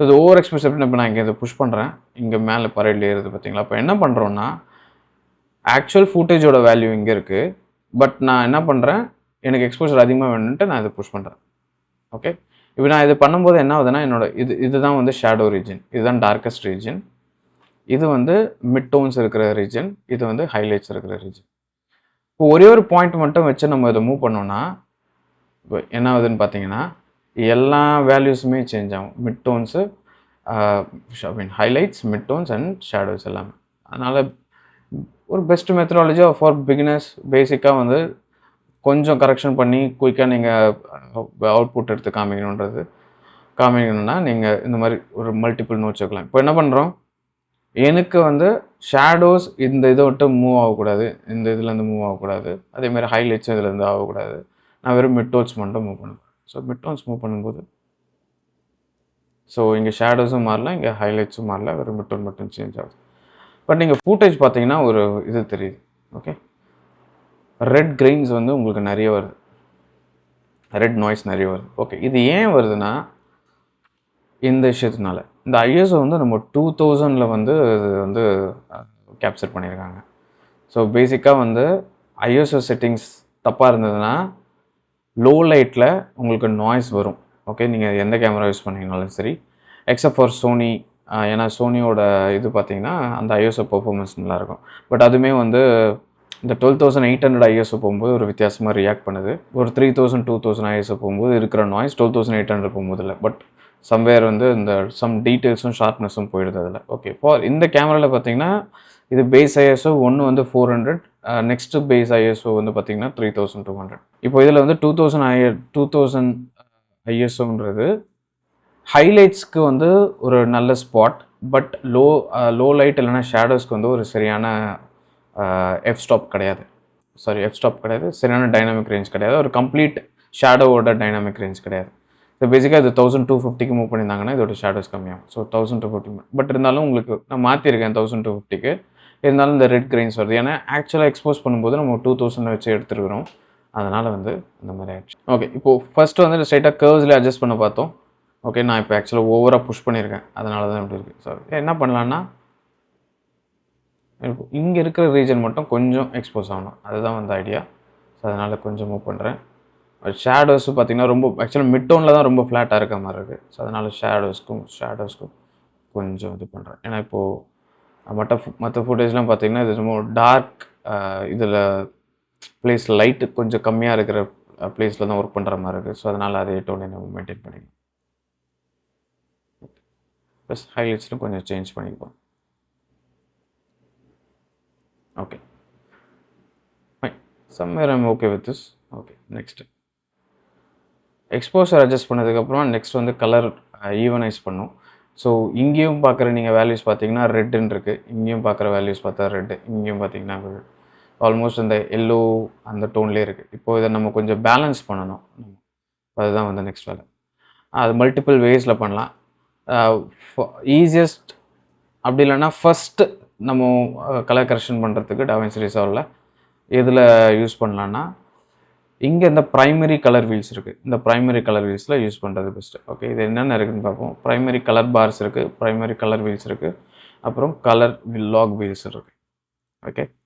ஸோ இது ஓவர் எக்ஸ்போஷர் இப்போ நான் இங்கே இதை புஷ் பண்ணுறேன் இங்கே மேலே பரையில் ஏறுது பார்த்தீங்களா இப்போ என்ன பண்ணுறோன்னா ஆக்சுவல் ஃபுட்டேஜோட வேல்யூ இங்கே இருக்குது பட் நான் என்ன பண்ணுறேன் எனக்கு எக்ஸ்போஷர் அதிகமாக வேணுன்ட்டு நான் இதை புஷ் பண்ணுறேன் ஓகே இப்போ நான் இது பண்ணும்போது என்ன ஆகுதுன்னா என்னோட இது இதுதான் வந்து ஷேடோ ரீஜன் இதுதான் டார்க்கஸ்ட் ரீஜன் இது வந்து மிட் டோன்ஸ் இருக்கிற ரீஜன் இது வந்து ஹைலைட்ஸ் இருக்கிற ரீஜன் இப்போ ஒரே ஒரு பாயிண்ட் மட்டும் வச்சு நம்ம இதை மூவ் பண்ணோன்னா இப்போ என்ன ஆகுதுன்னு பார்த்தீங்கன்னா எல்லா வேல்யூஸுமே சேஞ்ச் ஆகும். Mid tones I mean highlights mid tones and shadows எல்லாமே. அதனால் ஒரு பெஸ்ட் மெத்தடாலஜி ஃபார் பிகினர்ஸ் பேசிக்காக வந்து கொஞ்சம் கரெக்ஷன் பண்ணி குயிக்காக நீங்கள் அவுட்புட் எடுத்து காமிக்கணுன்றது. காமிக்கணும்னா நீங்கள் இந்த மாதிரி ஒரு மல்டிபிள் நோட்ஸ் வைக்கலாம். இப்போ என்ன பண்ணுறோம் எனக்கு வந்து ஷேடோஸ் இந்த இதை விட்டு மூவ் ஆகக்கூடாது. இந்த இதுலேருந்து மூவ் ஆகக்கூடாது. அதேமாதிரி ஹைலைட்ஸும் இதுலேருந்து ஆகக்கூடாது. நான் வெறும் மிட் டோன்ஸ் மட்டும் மூவ் பண்ணுவேன். ஸோ மிட் டோன்ஸ் மூவ் பண்ணும்போது ஸோ இங்கே ஷேடோஸும் மாறல இங்கே ஹைலைட்ஸும் மாறல வெறும் மிட் டோன் மட்டும் சேஞ்ச் ஆகுது. பட் நீங்கள் ஃபூட்டேஜ் பார்த்தீங்கன்னா ஒரு இது தெரியுது. ஓகே ரெட் கிரெயின்ஸ் வந்து உங்களுக்கு நிறைய வருது. ரெட் நாய்ஸ் நிறைய வருது. ஓகே இது ஏன் வருதுன்னா இந்த விஷயத்தினால. இந்த ஐஎஸ்ஓ வந்து நம்ம டூ தௌசண்டில் வந்து இது வந்து கேப்சர் பண்ணியிருக்காங்க. ஸோ பேசிக்காக வந்து ஐஎஸ்ஓ செட்டிங்ஸ் தப்பாக இருந்ததுன்னா லோ லைட்டில் உங்களுக்கு நாய்ஸ் வரும். ஓகே நீங்கள் எந்த கேமரா யூஸ் பண்ணிங்கனாலும் சரி எக்ஸப்ட் ஃபார் சோனி ஏன்னா சோனியோட இது பார்த்தீங்கன்னா அந்த ஐஎஸ்ஓ பர்ஃபார்மன்ஸ் நல்லாயிருக்கும். பட் அதுவுமே வந்து இந்த twelve thousand eight hundred ISO போகும்போது ஒரு வித்தியாசமாக ரியாக்ட் பண்ணுது. ஒரு three thousand two thousand ISO போகும்போது இருக்கிற noise twelve thousand eight hundred போகும்போது இல்லை பட் சம்வேர் வந்து இந்த சம் டீட்டெயில்ஸும் ஷார்ப்னஸும் போயிடுது அதில். ஓகே இப்போ இந்த கேமராவில் பார்த்தீங்கன்னா இது பேஸ் ஐஎஸ்ஓ ஒன்று வந்து four hundred next base ISO வந்து பார்த்தீங்கன்னா த்ரீ தௌசண்ட் டூ ஹண்ட்ரட் இப்போ இதில் வந்து டூ தௌசண்ட் ஐ டூ தௌசண்ட் ஐஎஸ்ஓன்றது ஹைலைட்ஸ்க்கு வந்து ஒரு நல்ல spot but low low light இல்லைனா ஷேடோஸ்க்கு வந்து ஒரு சரியான எஃப் ஸ்டாப் கிடையாது. சாரி எஃப் ஸ்டாப் கிடையாது. சரியான டைனாமிக் ரேஞ்ச் கிடையாது. ஒரு கம்ப்ளீட் ஷேடோவோட டைனாமிக் ரேஞ்ச் கிடையாது. ஸோ பேசிக்காக இது தௌசண்ட் டூ ஃபிஃப்டிக்கு மூவ் பண்ணியிருந்தாங்கன்னா இதோட ஷேடோஸ் கம்மியாகும். So thousand two fifty but இருந்தாலும் உங்களுக்கு நான் மாற்றிருக்கேன் தௌசண்ட் டூ ஃபிஃப்டிக்கு இருந்தாலும் இந்த ரெட் கிரெயின்ஸ் வருது. ஏன்னா ஆக்சுவலாக எக்ஸ்போஸ் பண்ணும்போது நம்ம டூ தௌசண்ட் வச்சு எடுத்துருக்குறோம். அதனால் வந்து இந்த மாதிரி ஆயிடுச்சு. ஓகே இப்போது ஃபஸ்ட்டு வந்து ஸ்ட்ரைட்டாக கர்வ்ஸில் அட்ஜஸ்ட் பண்ண பார்த்தோம். ஓகே நான் இப்போ ஆக்சுவலாக ஓவராக புஷ் பண்ணியிருக்கேன் அதனால தான் இப்படி இருக்குது ஸோ என்ன பண்ணலான்னா இங்கே இருக்கிற ரீஜன் மட்டும் கொஞ்சம் எக்ஸ்போஸ் ஆகணும். அதுதான் வந்து ஐடியா ஸோ அதனால் கொஞ்சம் மூவ் பண்ணுறேன் ஷேடோஸும் பார்த்திங்கன்னா ரொம்ப ஆக்சுவலாக மிட் டோனில் தான் ரொம்ப ஃப்ளாட்டாக இருக்க மாதிரி இருக்குது ஸோ அதனால் ஷேடோஸ்க்கும் ஷேடோஸ்க்கும் கொஞ்சம் இது பண்ணுறேன் ஏன்னா இப்போது மற்ற மற்ற ஃபுட்டேஜ்லாம் பார்த்திங்கன்னா இது ரொம்ப டார்க் இதில் ப்ளேஸ் லைட்டு கொஞ்சம் கம்மியாக இருக்கிற ப்ளேஸில் தான் ஒர்க் பண்ணுற மாதிரி இருக்குது ஸோ அதனால் அதே டோனை நம்ம மெயின்டைன் பண்ணிக்கலாம் ப்ளஸ் ஹைலைட்ஸில் கொஞ்சம் சேஞ்ச் பண்ணிப்போம் okay fine somewhere I'm okay with this okay next exposure adjust பண்ணதுக்கப்புறம் நெக்ஸ்ட் வந்து கலர் ஈவனைஸ் uh, பண்ணும். ஸோ இங்கேயும் பார்க்குற நீங்கள் வேல்யூஸ் பார்த்தீங்கன்னா ரெட்டுன்னு இருக்குது இங்கேயும் பார்க்குற வேல்யூஸ் பார்த்தா ரெட்டு இங்கேயும் பார்த்தீங்கன்னா ஆல்மோஸ்ட் இந்த எல்லோ அந்த டோன்லேயே இருக்குது இப்போ இதை நம்ம கொஞ்சம் பேலன்ஸ் பண்ணணும். அதுதான் வந்து நெக்ஸ்ட் வேலை. அது மல்டிபிள் வேஸில் பண்ணலாம். ஈஸியஸ்ட் அப்படி இல்லைன்னா ஃபஸ்ட்டு நம்ம கலர் கரெக்ஷன் பண்ணுறதுக்கு டாவின்ஸ் ரிசால்வில் எதில் யூஸ் பண்ணலான்னா இங்கே இந்த ப்ரைமரி கலர் வீல்ஸ் இருக்குது இந்த ப்ரைமரி கலர் வீல்ஸில் யூஸ் பண்ணுறது பெஸ்ட்டு ஓகே இது என்னென்ன இருக்குதுன்னு பார்ப்போம். ப்ரைமரி கலர் பார்ஸ் இருக்குது ப்ரைமரி கலர் வீல்ஸ் இருக்குது அப்புறம் கலர் லாக் வீல்ஸ் இருக்குது ஓகே ஓகே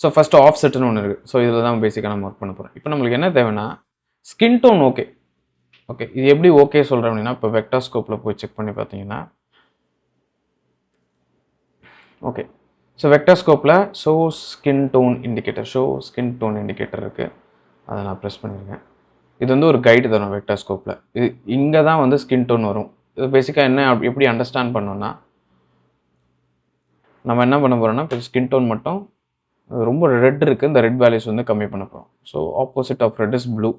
ஸோ ஃபஸ்ட்டு ஆஃப் செட்டுன்னு ஒன்று இருக்குது ஸோ இதில் தான் பேசிக்காக நம்ம ஒர்க் பண்ண போகிறோம் இப்போ நம்மளுக்கு என்ன தேவைன்னா ஸ்கின் டோன் ஓகே ஓகே இது எப்படி ஓகே சொல்கிறேன் அப்படின்னா இப்போ வெக்டாஸ்கோப்பில் போய் செக் பண்ணி பார்த்தீங்கன்னா okay so வெக்டாஸ்கோப்பில் show skin tone indicator show skin tone indicator இருக்குது அதை நான் ப்ரெஸ் பண்ணியிருக்கேன் இது வந்து ஒரு கைடு தரும் வெக்டாஸ்கோப்பில் இது இங்கே தான் வந்து ஸ்கின் டோன் வரும். இது பேசிக்காக என்ன எப்படி அண்டர்ஸ்டாண்ட் பண்ணோன்னா நம்ம என்ன பண்ண போகிறோம்னா இப்போ ஸ்கின் டோன் மட்டும் ரொம்ப ரெட் இருக்குது இந்த ரெட் வேல்யூஸ் வந்து கம்மி பண்ண போகிறோம் so opposite of red is blue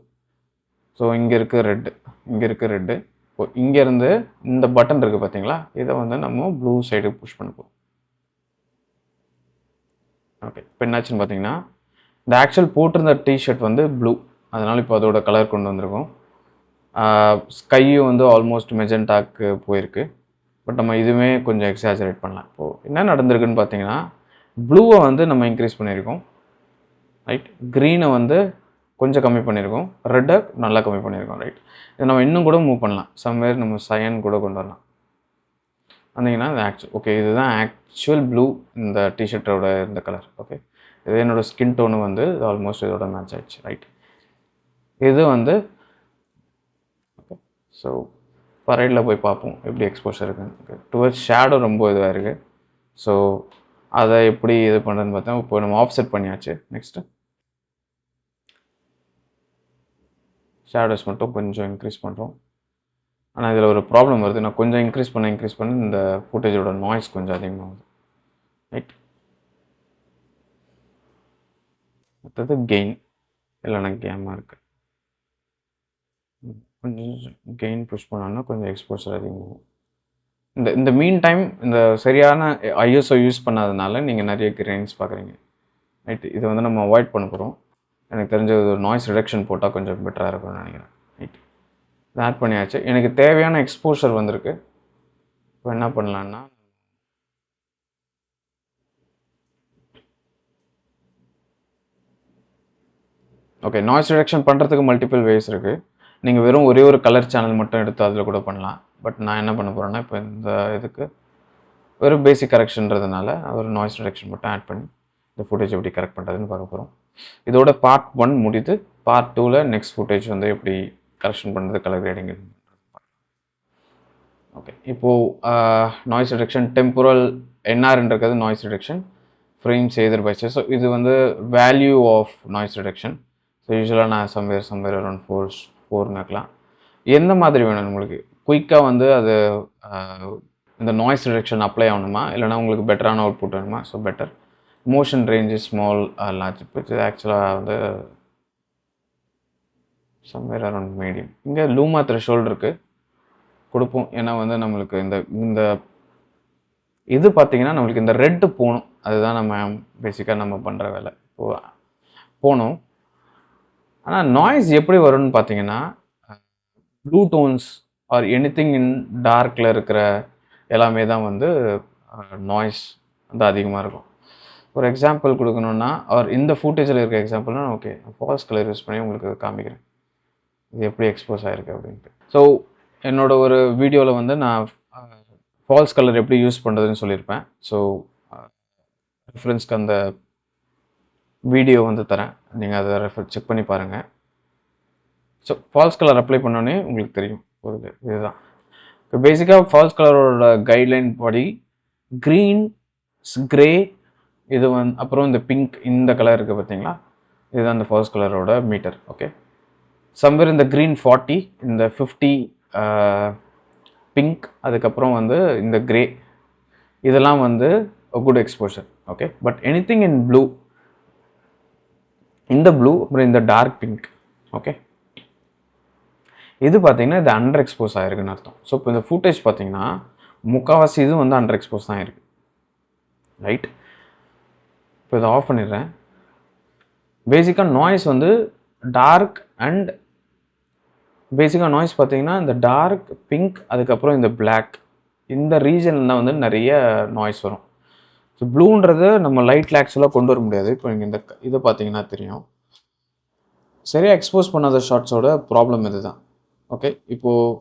so இங்கே இருக்குது ரெட்டு இங்கே இருக்குது ரெட்டு இப்போ இங்கேருந்து இந்த பட்டன் இருக்குது பார்த்தீங்களா இதை வந்து நம்ம ப்ளூ சைடு புஷ் பண்ண போகிறோம் ஓகே இப்போ என்னாச்சுன்னு பார்த்தீங்கன்னா இந்த ஆக்சுவல் போட்டிருந்த டிஷர்ட் வந்து ப்ளூ அதனால் இப்போ அதோட கலர் கொண்டு வந்திருக்கோம். ஸ்கையும் வந்து ஆல்மோஸ்ட் மெஜெண்டாக்கு போயிருக்கு. பட் நம்ம இதுவுமே கொஞ்சம் எக்ஸாஜரேட் பண்ணலாம். இப்போது என்ன நடந்திருக்குன்னு பார்த்தீங்கன்னா ப்ளூவை வந்து நம்ம இன்க்ரீஸ் பண்ணியிருக்கோம். ரைட் க்ரீனை வந்து கொஞ்சம் கம்மி பண்ணியிருக்கோம். ரெட்டை நல்லா கம்மி பண்ணியிருக்கோம். ரைட் இதை நம்ம இன்னும் கூட மூவ் பண்ணலாம். சம்வேர் நம்ம சயன் கூட கொண்டு வரலாம். வந்தீங்கன்னா இது ஆக்சுவல் ஓகே இதுதான் ஆக்சுவல் ப்ளூ இந்த டிஷர்ட்டோட இந்த கலர் ஓகே இது என்னோடய ஸ்கின் டோனு வந்து ஆல்மோஸ்ட் இதோட மேட்ச் ஆயிடுச்சு. ரைட் இது வந்து ஓகே ஸோ பரைடில் போய் பார்ப்போம். எப்படி எக்ஸ்போஷர் இருக்குன்னு. டுவர்ட்ஸ் ஷேடோ ரொம்ப இதுவாக இருக்குது ஸோ அதை எப்படி இது பண்ணுறதுன்னு பார்த்தா இப்போ நம்ம ஆஃப்செட் பண்ணியாச்சு. நெக்ஸ்ட்டு ஷேடோஸ் மட்டும் கொஞ்சம் இன்க்ரீஸ் பண்ணுறோம் ஆனால் இதில் ஒரு ப்ராப்ளம் வருது. நான் கொஞ்சம் இன்க்ரீஸ் பண்ண இன்க்ரீஸ் பண்ண இந்த ஃபுட்டேஜோட நாய்ஸ் கொஞ்சம் அதிகமாகுது ரைட் அடுத்தது கெயின் இல்லைனா கேமாக இருக்குது கொஞ்சம் கெயின் புஷ் பண்ணோன்னா கொஞ்சம் எக்ஸ்போசர் அதிகமாகும். இந்த இந்த மீன் டைம் இந்த சரியான ஐஎஸ்ஓ யூஸ் பண்ணாதனால நீங்கள் நிறைய கிரெயின்ஸ் பார்க்குறீங்க. ரைட் இதை வந்து நம்ம அவாய்ட் பண்ண போகிறோம் எனக்கு தெரிஞ்ச ஒரு நாய்ஸ் ரிடக்ஷன் போட்டால் கொஞ்சம் பெட்டராக இருக்கும்னு நினைக்கிறேன். ரைட் இதை ஆட் பண்ணியாச்சு. எனக்கு தேவையான எக்ஸ்போஷர் வந்திருக்கு. இப்போ என்ன பண்ணலான்னா ஓகே நாய்ஸ் ரிடக்ஷன் பண்ணுறதுக்கு மல்டிபிள் வேஸ் இருக்குது நீங்கள் வெறும் ஒரே ஒரு கலர் சேனல் மட்டும் எடுத்து அதில் கூட பண்ணலாம். பட் நான் என்ன பண்ண போகிறேன்னா இப்போ இந்த இதுக்கு வெறும் பேசிக் கரெக்ஷன்றதுனால ஒரு நாய்ஸ் ரிடக்ஷன் மட்டும் ஆட் பண்ணி இந்த ஃபுட்டேஜ் எப்படி கரெக்ட் பண்ணுறதுன்னு பார்க்க போகிறோம் இதோட பார்ட் ஒன் முடிது பார்ட் டூவில் நெக்ஸ்ட் ஃபுட்டேஜ் வந்து எப்படி கரெக்ஷன் பண்ணுறது கலர் கிரேடிங் ஓகே இப்போது நாய்ஸ் ரிடக்ஷன் டெம்பரல் என்ஆர்ன்றது நாய்ஸ் ரிடக்ஷன் ஃப்ரேம் செய்தர் பைசஸ் ஸோ இது வந்து value of noise reduction so யூஸ்வலாக நான் சம்வேர் சம்வேர் அரௌண்ட் ஃபோர் ஃபோர்னு இருக்கலாம் எந்த மாதிரி வேணும் உங்களுக்கு? குயிக்காக வந்து அது இந்த நாய்ஸ் ரிடக்ஷன் அப்ளை ஆகணுமா? இல்லைனா உங்களுக்கு பெட்டரான அவுட்புட் வேணுமா? So better motion range small large இப்போ ஆக்சுவலாக வந்து சம்வேர் அரௌண்ட் மீடியம் இங்கே லூமா த்ரெஷோல்டு இருக்குது கொடுப்போம். ஏன்னா வந்து நம்மளுக்கு இந்த இந்த இது பார்த்திங்கன்னா நம்மளுக்கு இந்த ரெட்டு போகணும். அதுதான் நம்ம பேசிக்காக நம்ம பண்ணுற வேலை. இப்போது போகணும் ஆனால் நாய்ஸ் எப்படி வரும்னு பார்த்தீங்கன்னா blue tones or anything in டார்க்கில் இருக்கிற எல்லாமே தான் வந்து நாய்ஸ் வந்து அதிகமாக இருக்கும். ஒரு எக்ஸாம்பிள் கொடுக்கணுன்னா ஆர் இந்த ஃபூட்டேஜில் இருக்க எக்ஸாம்பிள்னா ஓகே ஃபால்ஸ் கலர் யூஸ் பண்ணி உங்களுக்கு காமிக்கிறேன். இது எப்படி எக்ஸ்போஸ் ஆகிருக்கு அப்படின்ட்டு. ஸோ என்னோட ஒரு வீடியோவில் வந்து நான் ஃபால்ஸ் கலர் எப்படி யூஸ் பண்ணுறதுன்னு சொல்லியிருப்பேன். ஸோ ரெஃபரன்ஸ்க்கு அந்த வீடியோ வந்து தரேன். நீங்கள் அதை ரெஃபர் செக் பண்ணி பாருங்கள் ஸோ ஃபால்ஸ் கலர் அப்ளை பண்ணோன்னே உங்களுக்கு தெரியும். ஒரு இது இதுதான். இப்போ பேசிக்காக ஃபால்ஸ் கலரோட கைட்லைன் படி க்ரீன் க்ரே இது வந்து அப்புறம் இந்த பிங்க் இந்த கலர் இருக்குது பார்த்தீங்களா இதுதான் இந்த ஃபால்ஸ் கலரோட மீட்டர் ஓகே சம்வேர் இந்த க்ரீன் ஃபார்ட்டி இந்த ஃபிஃப்டி பிங்க் அதுக்கப்புறம் வந்து இந்த க்ரே இதெல்லாம் வந்து good exposure okay but anything in blue இந்த ப்ளூ அப்புறம் இந்த டார்க் பிங்க் ஓகே இது பார்த்தீங்கன்னா இது அண்டர் எக்ஸ்போஸ் ஆகிருக்குன்னு அர்த்தம். ஸோ இப்போ இந்த ஃபுட்டேஜ் பார்த்தீங்கன்னா முக்கால்வாசி இதுவும் வந்து அண்டர் எக்ஸ்போஸ் தான் இருக்குது ரைட் இப்போ இதை ஆஃப் பண்ணிடுறேன். பேசிக்காக நாய்ஸ் வந்து டார்க் அண்ட் பேசிக்காக நாய்ஸ் பார்த்தீங்கன்னா இந்த டார்க் பிங்க் அதுக்கப்புறம் இந்த பிளாக் இந்த ரீஜனில் தான் வந்து நிறைய நாய்ஸ் வரும். ஸோ ப்ளூன்றது நம்ம லைட் ஆக்சுவலாக கொண்டு வர முடியாது. இப்போ நீங்கள் இந்த இதை பார்த்தீங்கன்னா தெரியும். சரியாக எக்ஸ்போஸ் பண்ணாத ஷார்ட்ஸோட ப்ராப்ளம் இதுதான். ஓகே இப்போது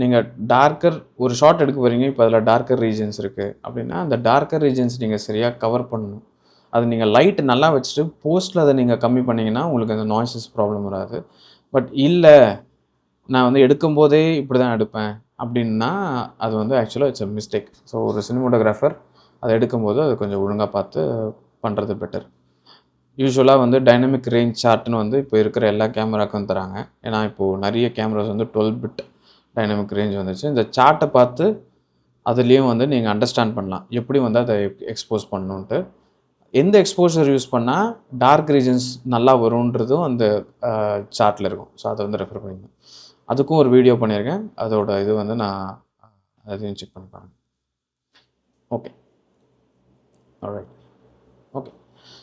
நீங்கள் டார்க்கர் ஒரு ஷார்ட் எடுக்க போகிறீங்க இப்போ அதில் டார்க்கர் ரீஜன்ஸ் இருக்குது அப்படின்னா அந்த டார்க்கர் ரீஜன்ஸ் நீங்கள் சரியாக கவர் பண்ணணும். அது நீங்கள் லைட் நல்லா வச்சுட்டு போஸ்ட்டில் அதை நீங்கள் கம்மி பண்ணிங்கன்னா உங்களுக்கு அந்த நாய்ஸஸ் ப்ராப்ளம் வராது. பட் இல்லை நான் வந்து எடுக்கும்போதே இப்படி தான் எடுப்பேன். அப்படின்னா அது வந்து ஆக்சுவலாக இட்ஸ் அ மிஸ்டேக் ஸோ ஒரு சினிமோட்டோகிராஃபர் அதை எடுக்கும்போது அது கொஞ்சம் ஒழுங்காக பார்த்து பண்ணுறது பெட்டர் யூஸ்வலாக வந்து டைனமிக் ரேஞ்ச் சார்ட்னு வந்து இப்போ இருக்கிற எல்லா கேமராக்கும் தராங்க. ஏன்னா இப்போது நிறைய கேமராஸ் வந்து டுவெல் பிட் டைனமிக் ரேஞ்ச் வந்துச்சு. இந்த சார்ட்டை பார்த்து அதுலேயும் வந்து நீங்கள் அண்டர்ஸ்டாண்ட் பண்ணலாம். எப்படி வந்து அதை எக்ஸ்போஸ் பண்ணணுன்ட்டு எந்த எக்ஸ்போஷர் யூஸ் பண்ணால் டார்க் ரீஜன்ஸ் நல்லா வரும்ன்றதும் அந்த சார்ட்டில் இருக்கும். ஸோ அதை வந்து ரெஃபர் பண்ணிங்க அதுக்கும் ஒரு வீடியோ பண்ணியிருக்கேன். அதோட இது வந்து நான் அதையும் செக் பண்ணி பாருங்கள் ஓகே ரைட் ஓகே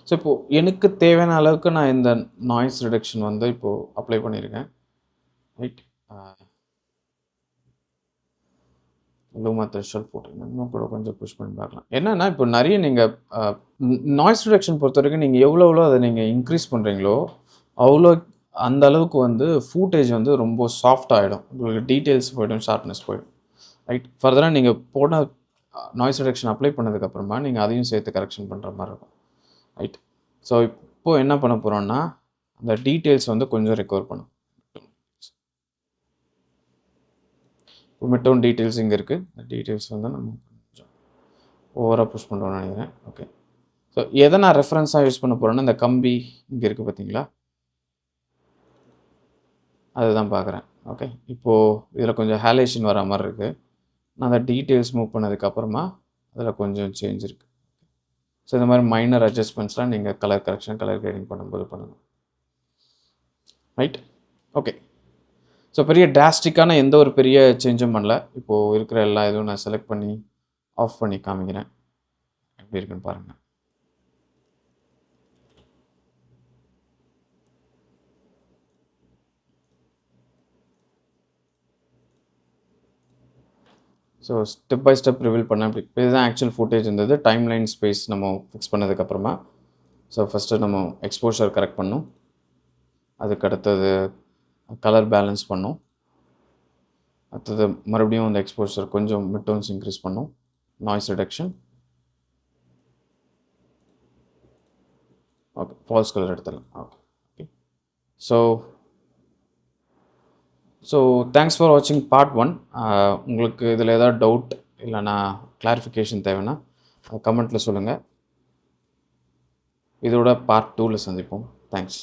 ஸோ இப்போது எனக்கு தேவையான அளவுக்கு நான் இந்த நாய்ஸ் ரிடக்ஷன் வந்து இப்போது அப்ளை பண்ணியிருக்கேன். ரைட் லூமா த்ரெஷல் போட்டிருக்கேன். இன்னும் கூட கொஞ்சம் புஷ் பண்ணி பார்க்கலாம். என்னென்னா இப்போ நிறைய நீங்கள் நாய்ஸ் ரிடக்ஷன் பொறுத்த வரைக்கும் நீங்கள் எவ்வளோ எவ்வளோ அதை நீங்கள் இன்க்ரீஸ் பண்ணுறீங்களோ அவ்வளோ அந்த அளவுக்கு வந்து ஃபூட்டேஜ் வந்து ரொம்ப சாஃப்ட் ஆகிடும் உங்களுக்கு டீட்டெயில்ஸ் போயிடும் ஷார்ப்னஸ் போயிடும். ரைட் ஃபர்தராக நீங்கள் போன நாய்ஸ் ரிடக்ஷன் அப்ளை பண்ணதுக்கப்புறமா நீங்கள் அதையும் சேர்த்து கரெக்ஷன் பண்ணுற மாதிரி இருக்கும். ரைட் ஸோ இப்போது என்ன பண்ண போகிறோன்னா அந்த டீட்டெயில்ஸ் வந்து கொஞ்சம் ரெக்கவர் பண்ணும். இப்போ மிட்டோன் டீட்டெயில்ஸ் இங்கே இருக்குது இந்த டீட்டெயில்ஸ் வந்து நம்ம கொஞ்சம் ஓவராக புஷ் பண்ணுறோம்னு நினைக்கிறேன். ஓகே ஸோ எதை நான் ரெஃபரன்ஸாக யூஸ் பண்ண போகிறேன்னா இந்த கம்பி இங்கே இருக்குது பார்த்தீங்களா? அதுதான் பார்க்குறேன். ஓகே இப்போது இதில் கொஞ்சம் ஹேலேஷன் வர மாதிரி இருக்குது நான் அந்த டீட்டெயில்ஸ் மூவ் பண்ணதுக்கப்புறமா அதில் கொஞ்சம் சேஞ்ச் இருக்குது ஸோ இந்த மாதிரி மைனர் அட்ஜஸ்ட்மெண்ட்ஸ்லாம் நீங்கள் கலர் கரெக்ஷன் கலர் கிரேடிங் பண்ணும்போது பண்ணணும் ரைட் ஓகே ஸோ பெரிய டிராஸ்டிக்கான எந்த ஒரு பெரிய சேஞ்சும் பண்ணல. இப்போது இருக்கிற எல்லா இதுவும் நான் செலக்ட் பண்ணி ஆஃப் பண்ணி காமிக்கிறேன். எப்படி இருக்குன்னு பாருங்கள் so step by step reveal பண்ண அப்படி இதுதான் ஆக்சுவல் ஃபுட்டேஜ் இருந்தது. டைம் லைன் ஸ்பேஸ் நம்ம ஃபிக்ஸ் பண்ணதுக்கப்புறமா ஸோ ஃபஸ்ட்டு நம்ம எக்ஸ்போஷர் கரெக்ட் பண்ணோம். அதுக்கு அடுத்தது கலர் பேலன்ஸ் பண்ணோம். அடுத்தது மறுபடியும் அந்த எக்ஸ்போஷர் கொஞ்சம் மிட் டோன்ஸ் இன்க்ரீஸ் பண்ணோம். Noise reduction okay false colour எடுத்துடலாம். Okay okay so so thanks for வாட்சிங் பார்ட் ஒன் உங்களுக்கு இதில் ஏதாவது டவுட் இல்லைனா கிளாரிஃபிகேஷன் தேவைன்னா கமெண்ட்டில் சொல்லுங்கள் இதோட பார்ட் டூவில் சந்திப்போம். தேங்க்ஸ்